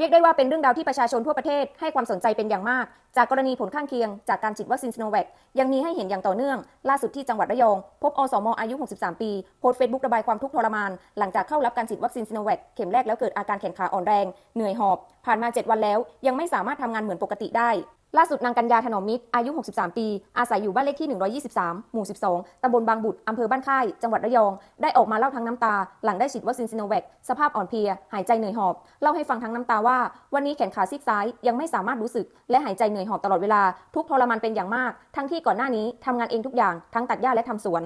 เรียกได้ว่าเป็นเรื่องราวที่ประชาชนทั่วประเทศให้ความสนใจเป็นอย่างมาก จากกรณีผลข้างเคียง จากการฉีดวัคซีนซิโนแวคยังมีให้เห็นอย่างต่อเนื่อง ล่าสุดที่จังหวัดระยอง พบอสมอายุ 63 ปีโพสต์เฟซบุ๊กระบายความทุกข์ทรมาน หลังจากเข้ารับการฉีดวัคซีนซิโนแวคเข็มแรกแล้วเกิดอาการแขนขาอ่อนแรง เหนื่อยหอบ ผ่านมา 7 วันแล้ว ยังไม่สามารถทำงานเหมือนปกติได้ ล่าสุดนางกัญญาถนอมมิตรอายุ 63 ปี อาศัยอยู่บ้านเลขที่ 123 หมู่ 12 ตำบลบางบุตร อำเภอบ้านค่าย จังหวัดระยอง ได้ออกมาเล่าทั้งน้ำตา หลังได้ฉีดวัคซีนซิโนแวค สภาพอ่อนเพลีย หายใจเหนื่อยหอบ เล่าให้ฟังทั้งน้ำตาว่า วันนี้แขนขาซีกซ้ายยังไม่สามารถรู้สึก และหายใจเหนื่อยหอบตลอดเวลา ทุกทรมานเป็นอย่างมาก ทั้งที่ก่อนหน้านี้ทำงานเองทุกอย่าง ทั้งตัดหญ้าและทำสวน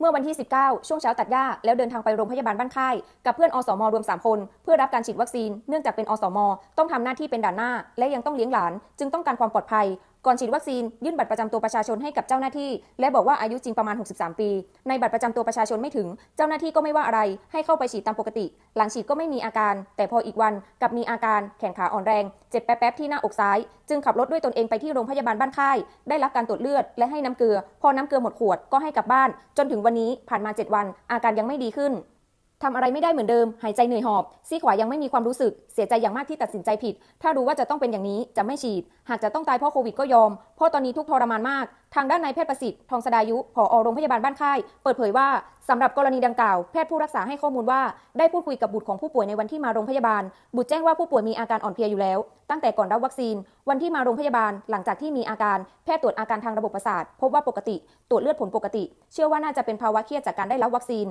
เมื่อวันที่ 19 ช่วงเช้าตัดหญ้า แล้วเดินทางไปโรงพยาบาลบ้านค่าย กับเพื่อนอสมรวม 3 คน เพื่อรับการฉีดวัคซีน เนื่องจากเป็นอสม ต้องทำหน้าที่เป็นด่านหน้า และยังต้องเลี้ยงหลาน จึงต้องการความปลอดภัยก่อนฉีดวัคซีนยื่นบัตรประจำตัวประชาชนให้กับเจ้าหน้าที่ และบอกว่าอายุจริงประมาณ 63 ปี ในบัตรประจำตัวประชาชนไม่ถึง เจ้าหน้าที่ก็ไม่ว่าอะไร ให้เข้าไปฉีดตามปกติ หลังฉีดก็ไม่มีอาการ แต่พออีกวันกลับมีอาการแขนขาอ่อนแรง เจ็บแป๊บๆที่หน้าอกซ้าย จึงขับรถด้วยตนเองไปที่โรงพยาบาลบ้านค่าย ได้รับการตรวจเลือดและให้น้ำเกลือ พอน้ำเกลือหมดขวดก็ให้กลับบ้าน จนถึงวันนี้ผ่านมา 7 วัน อาการยังไม่ดีขึ้น ทำอะไรไม่ได้เหมือนเดิม หายใจเหนื่อยหอบ ซีขวายังไม่มีความรู้สึก เสียใจอย่างมากที่ตัดสินใจผิด ถ้ารู้ว่าจะต้องเป็นอย่างนี้จะไม่ฉีด หากจะต้องตายเพราะโควิดก็ยอม เพราะตอนนี้ทุกทรมานมาก ทางด้านนายแพทย์ประสิทธิ์ ทองสดายุ ผอโรงพยาบาลบ้านค่าย เปิดเผยว่าสำหรับกรณีดังกล่าว แพทย์ผู้รักษาให้ข้อมูลว่า ได้พูดคุยกับบุตรของผู้ป่วยในวันที่มาโรงพยาบาล บุตรแจ้งว่าผู้ป่วยมีอาการอ่อนเพลียอยู่แล้ว ตั้งแต่ก่อนรับวัคซีน วันที่มาโรงพยาบาล หลังจากที่มีอาการ แพทย์ตรวจอาการทางระบบประสาท พบว่าปกติ ตรวจเลือดผลปกติ เชื่อว่าน่าจะเป็นภาวะเครียดจากการได้รับวัคซีน